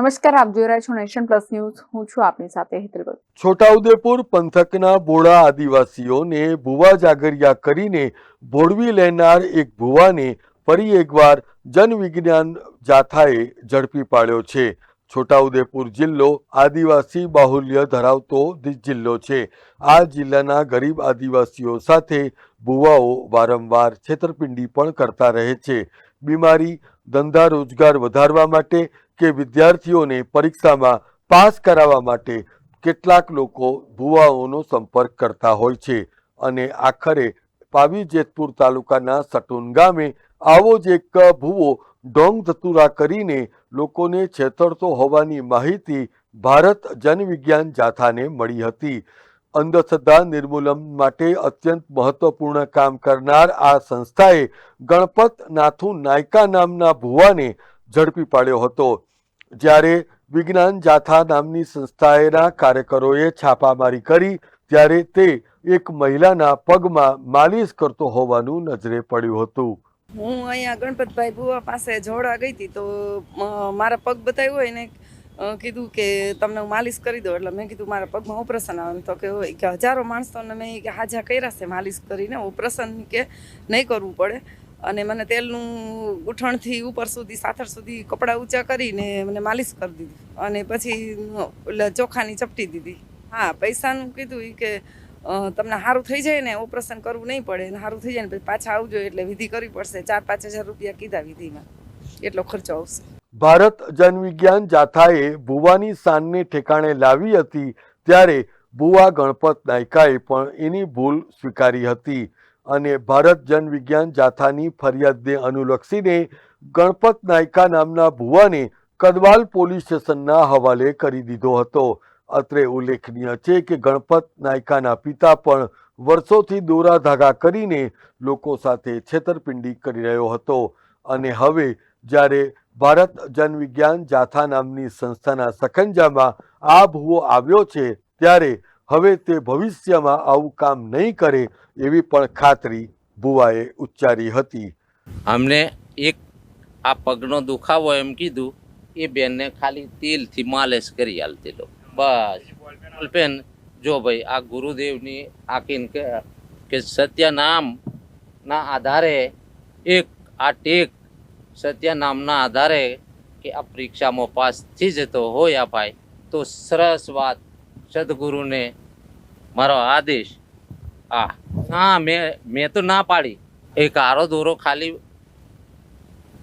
નમસ્કાર, આપ જોઈ રહ્યા છો નેશન પ્લસ ન્યૂઝ. હું છું આપની સાથે હેતલ ભગત. છોટાઉદેપુર પંથકના બોડા આદિવાસીઓને ભુવા જાગરિયા કરીને ભોળવી લેનાર એક ભુવાને ફરી એકવાર જનવિજ્ઞાન જાથાએ ઝડપી પાડ્યો છે. છોટાઉદેપુર જિલ્લો આદિવાસી બાહુલ્ય ધરાવતો જિલ્લો છે. આ જિલ્લાના ગરીબ આદિવાસીઓ સાથે ભુવાઓ વારંવાર છેતરપિંડી પણ કરતા રહે છે. બીમારી, ધંધા રોજગાર વધારવા માટે કે વિદ્યાર્થીઓને પરીક્ષામાં પાસ કરાવવા માટે કેટલાક લોકો ભુવાઓનો સંપર્ક કરતા હોય છે. અને આખરે પાવી જેતપુર તાલુકાના સટુન ગામે આવો જ એક ભુવો ડોંગ ધતુરા કરીને લોકોને છેતરતો હોવાની માહિતી ભારત જનવિજ્ઞાન જાથાને મળી હતી. અંધશ્રદ્ધા નિર્મૂલન માટે અત્યંત મહત્વપૂર્ણ કામ કરનાર આ સંસ્થાએ ગણપત નાથુ નાયકા નામના ભુવાને ઝડપી પાડ્યો હતો. જ્યારે વિજ્ઞાન જાથા નામની સંસ્થાએના કાર્યકરોએ છાપામારી કરી ત્યારે તે એક મહિલાના પગમાં માલિશ કરતો હોવાનું નજરે પડ્યું હતું. હું અહીંયા ગણપતભાઈ ભુવા પાસે જોડા ગઈ હતી તો મારા પગ બતાવ્યું હોય ને અ, કીધું કે તમને હું માલિશ કરી દઉં એટલે મેં કીધું મારા પગમાં ઓપરેશન આવે તો કે હોય. કે હજારો માણસોને મેં કે હાજા કર્યા છે માલિશ કરીને ઓપરેશન કે નહીં કરવું પડે. અને મને તેલનું ગૂંઠણથી ઉપર સુધી સાથર સુધી કપડાં ઊંચા કરીને મને માલિશ કરી દીધી. અને પછી ચોખાની ચપટી દીધી. હા, પૈસાનું કીધું કે તમને સારું થઈ જાય ને ઓપરેશન કરવું નહીં પડે. ને સારું થઈ જાય ને પછી પાછા આવજો એટલે વિધિ કરવી પડશે. ચાર પાંચ હજાર રૂપિયા કીધા વિધિમાં. એટલો ખર્ચો આવશે. ભારત જનવિજ્ઞાન જાથાએ ભુવાની શાનને ઠેકાણે લાવી હતી ત્યારે ભુવા ગણપત નાયકાએ પણ એની ભૂલ સ્વીકારી હતી અને ભારત જનવિજ્ઞાન જાથાની ફરિયાદને અનુલક્ષીને ગણપત નાયકા નામના ભુવાને કદવાલ પોલીસ સ્ટેશનના હવાલે કરી દીધો હતો. અત્રે ઉલ્લેખનીય છે કે ગણપત નાયકાના પિતા પણ વર્ષોથી દોરા ધાગા કરીને લોકો સાથે છેતરપિંડી કરી રહ્યો હતો અને હવે જ્યારે ભારત જનવિજ્ઞાન જાથા નામની સંસ્થાના સખંજામાં આ ભૂવો આવ્યો છે ત્યારે હવે તે ભવિષ્યમાં આવું કામ નહીં કરે એવી પણ ખાતરી ભુવાએ ઉચ્ચારી હતી. અમને એક આ પગનો દુખાવો એમ કીધું, એ બેનને ખાલી તેલથી માલિશ કરી આલતેલો બસ. બોલપેન જો ભાઈ, આ ગુરુદેવની આ કે કે સત્ય નામના આધારે એક આ ટેક સત્ય નામના આધારે કે આ પરીક્ષામાં પાસ થઈ જતો હોય આ ભાઈ તો સરસ વાત. સદગુરુને મારો આદેશ. આ. હા મેં મેં તો ના પાડી. એક આરો દોરો ખાલી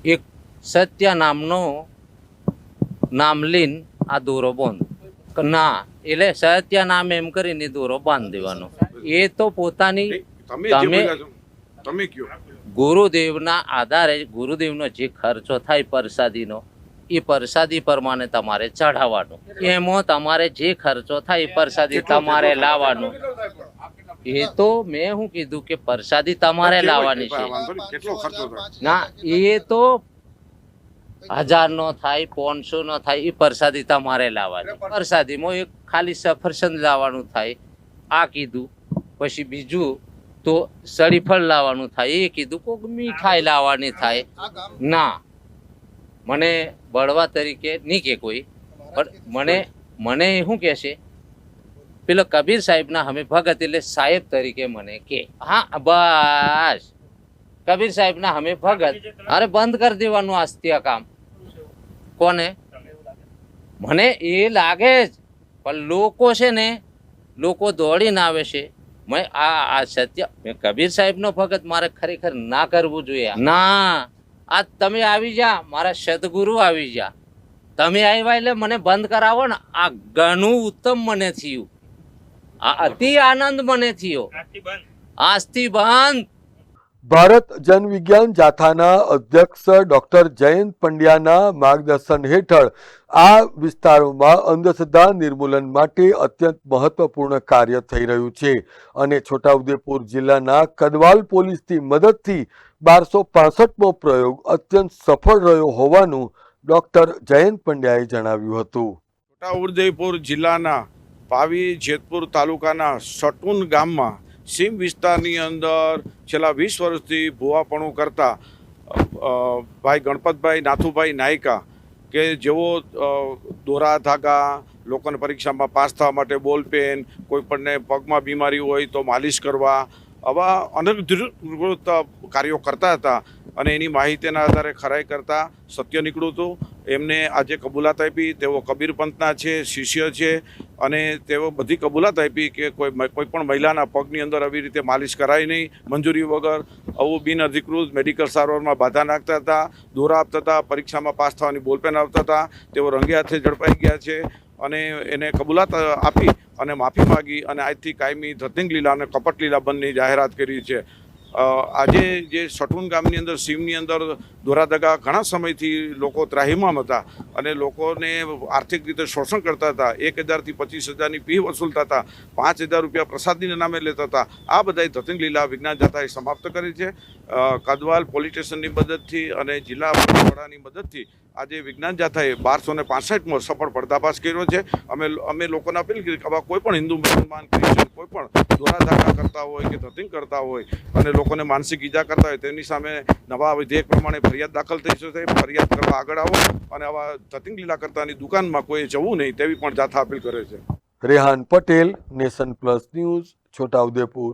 એક સત્ય નામનો નામ લઈને આ દોરો બંધ. ના એટલે સત્ય નામ એમ કરીને દોરો બાંધી દેવાનો. એ તો પોતાની તમે તમે કયો? ગુરુદેવના આધારે ગુરુદેવનો જે ખર્ચો થાય પ્રસાદીનો એ પ્રસાદી પ્રમાણે તમારે ચઢાવવાનો. એમાં તમારે જે ખર્ચો થાય એ પ્રસાદી તમારે લાવવાનું. એ તો મેં શું કીધું કે પ્રસાદી તમારે લાવવાની છે. ના એ તો હજાર નો થાય પોનસો નો થાય એ પ્રસાદી તમારે લાવવાની. પ્રસાદીમાં એક ખાલી સફરસંદ લાવવાનું થાય. આ કીધું. પછી બીજું તો સરીફળ લાવવાનું થાય. એ કીધું, કોક મીઠાઈ લાવવાની થાય. ના. મને બળવા તરીકે નહીં કે કોઈ, પણ મને મને શું કહે છે? પેલો કબીર સાહેબના અમે ભગત એટલે સાહેબ તરીકે મને કે, હા, બસ. કબીર સાહેબના અમે ભગત. અરે, બંધ કરી દેવાનું આસ્ત્ય કામ કોને? મને એ લાગે જ. પણ લોકો છે ને, લોકો દોડીને આવે છે. મેં આ આ સત્ય મેં કબીર સાહેબનો ભગત મારે ખરેખર ના કરવું જોઈએ. ના. આ તમે આવી જા મારા સદગુરુ આવી જા. તમે આવ્યા એટલે મને બંધ કરાવો ને. આ ઘણું ઉત્તમ મને થયું. આ અતિ આનંદ મને થયો. આજથી બંધ. ભારત જનવિજ્ઞાન જાથાના અધ્યક્ષ ડોક્ટર જયંત પંડ્યાના માર્ગદર્શન હેઠળ આ વિસ્તારોમાં અંધશ્રદ્ધા નિર્મૂલન માટે અત્યંત મહત્વપૂર્ણ કાર્ય થઈ રહ્યું છે અને છોટાઉદેપુર જિલ્લાના કદવાલ પોલીસની મદદથી બારસો પાસઠમો પ્રયોગ અત્યંત સફળ રહ્યો હોવાનું ડોક્ટર જયંત પંડ્યાએ જણાવ્યું હતું. છોટાઉદેપુર જિલ્લાના પાવી જેતપુર તાલુકાના સટુન ગામમાં સીમ વિસ્તારની અંદર છેલ્લા વીસ વર્ષથી ભૂવાપણું કરતા ભાઈ ગણપતભાઈ, નાથુભાઈ નાયકા કે જેઓ દોરા ધાગા, લોકોને પરીક્ષામાં પાસ થવા માટે બોલ પેન, કોઈપણને પગમાં બીમારી હોય તો માલિશ કરવા, આવા અનધિકૃત કાર્યો કરતા હતા અને એની માહિતીના આધારે ખરાઈ કરતા સત્ય નીકળ્યું હતું. એમને આજે કબૂલાત આપી. તેઓ કબીરપંથના છે, શિષ્ય છે. અને તેઓ બધી કબૂલાત આપી કે કોઈ કોઈ પણ મહિલાના પગની અંદર આવી રીતે માલિશ કરાય નહીં, મંજૂરી વગર આવું બિનઅધિકૃત મેડિકલ સારવારમાં બાધા નાખતા હતા, દોરા આપતા હતા, પરીક્ષામાં પાસ થવાની બોલપેન આપતા હતા, તેઓ રંગે હાથે ઝડપાઈ ગયા છે અને એને કબૂલાત આપી અને માફી માગી અને આજથી કાયમી ધતિંગ લીલા અને કપટ લીલા બંધની જાહેરાત કરી છે. આજે જે સઠુન ગામની અંદર સીમની અંદર દોરાધગા ઘણા સમયથી લોકો ત્રાહિમામ હતા અને લોકોને આર્થિક રીતે શોષણ કરતા હતા. એક હજારથી પચીસ હજારની ફી વસૂલતા હતા. પાંચ હજાર રૂપિયા પ્રસાદીના નામે લેતા હતા. આ બધાય ધતિંગ લીલા વિજ્ઞાન જાથાએ સમાપ્ત કરી છે. કદવાલ પોલીસ સ્ટેશનની મદદથી અને જિલ્લા વડાની મદદથી આજે વિજ્ઞાન જાથાએ બારસો ને પાસઠમો સફળ પડદાભાસ કર્યો છે. અમે અમે લોકોને અપીલ કરી કે કોઈ પણ હિન્દુ મુસલમાન ક્રિશ્ચન કોઈ પણ દોરા ધાકા કરતા હોય કે ધતિંગ કરતા હોય અને લોકોને માનસિક ઈજા કરતા હોય તેની સામે નવા વિધેયક પ્રમાણે ફરિયાદ દાખલ થઈ જશે ફરિયાદ કરવા આગળ આવો અને આવા ધતિંગ લીલા કરતાની દુકાનમાં કોઈ જવું નહીં તેવી પણ જાથા અપીલ કરે છે. Rehan Patel, nation plus news Chhotaudepur